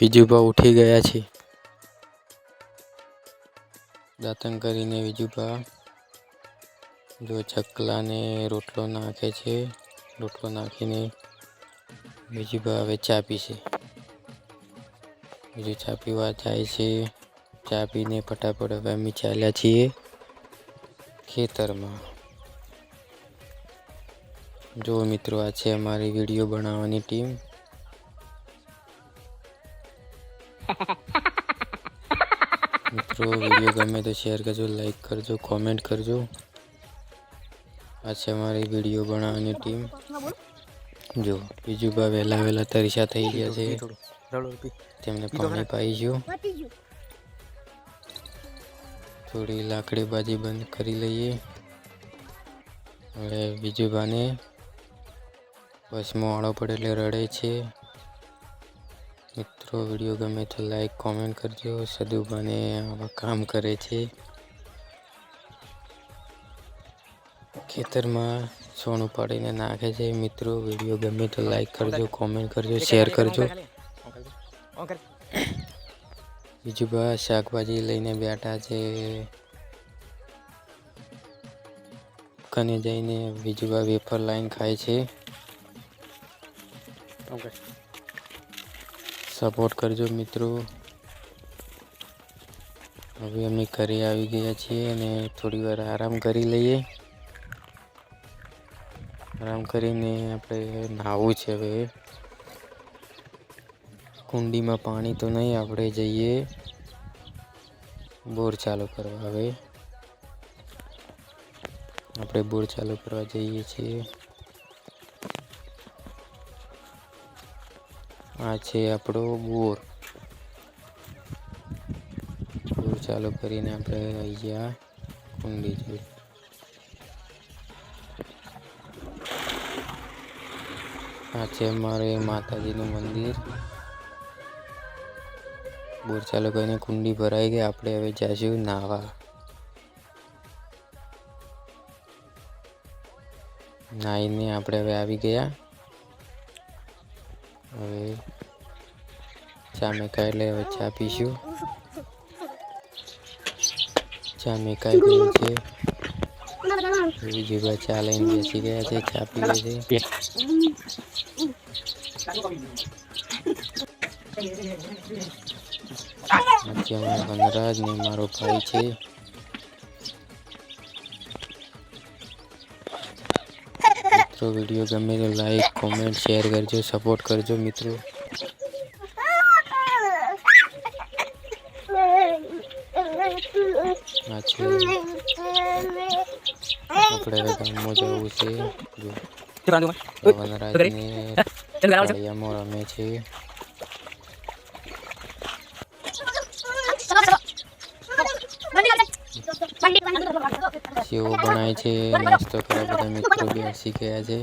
વિજુભા ઉઠી ગયા છે. દાંતન કરીને વિજુભા જો ચકલાને રોટલો નાખે છે. રોટલો નાખીને વિજુભા હવે ચા પીશે. બીજું ચા પીવા જાય છે. ચા પીને ફટાફટ હવે અમે ચાલ્યા છીએ ખેતરમાં. જો મિત્રો, આ છે અમારી વીડિયો બનાવવાની ટીમ. મિત્રો વીડિયો ગમે તો શેર કરજો લાઈક કરજો કોમેન્ટ કરજો. આ છે અમારી વીડિયો બનાવવાની ટીમ જો બીજું બા વહેલા વહેલા તરીસા થઈ ગયા છે. તેમને પાણી પાઈશું થોડી લાકડી બાજી બંધ કરી લઈએ. હવે બીજું બાને બસમાં વાળો પડે એટલે રડે છે. મિત્રો વીડિયો ગમે તો લાઈક કોમેન્ટ કરજો. સદુબાને આવા કામ કરે છે. ખેતરમાં સોનું પાડીને નાખે છે. મિત્રો વીડિયો ગમે તો લાઈક કરજો કોમેન્ટ કરજો શેર કરજો. બીજું બસ શાકભાજી લઈને બેઠા છે. કને જઈને બીજું વેફર લાઈન ખાય છે. સપોર્ટ કરજો મિત્રો. હવે અમે ઘરે આવી ગયા છીએ અને થોડી વાર આરામ કરી લઈએ. આરામ કરીને આપણે નાહવું છે હવે. કુંડીમાં પાણી તો નહીં, આપણે જઈએ. બોર ચાલુ કરવા હવે. આપણે બોર ચાલુ કરવા જઈએ છીએ. આ છે આપણો બોર. બોર ચાલુ કરીને આપણે ગયા કુંડી જોઈ આ છે અમારે માતાજીનું મંદિર. બોર ચાલુ કરીને કુંડી ભરાઈ ગઈ. આપણે હવે જઈશું નાવા. નાહીને આપણે હવે આવી ગયા. હવે ચા મેકાય એટલે હવે ચા પીશું. ચા મેકાઈ ગયું છે. બીજી બાજુ ચા લઈને બેસી ગયા છે, ચા પી છે. અત્યારે વનરાજ ને મારો ભાઈ છે. મિત્રો વીડિયો ગમે તો લાઈક કોમેન્ટ શેર કરજો સપોર્ટ કરજો મિત્રો આ છે આપણે હવે ગામમાં જવું છે જો વનરાજને ફળિયામાં રમે છે સેવો બનાય છે, નાસ્તો કરવા બધા મિત્રો બેસી ગયા છે.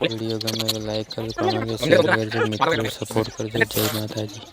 વીડિયો ગમે તો લાઈક કરજો કમેન્ટ કરજો મિત્રો સપોર્ટ કરજો. જય માતાજી.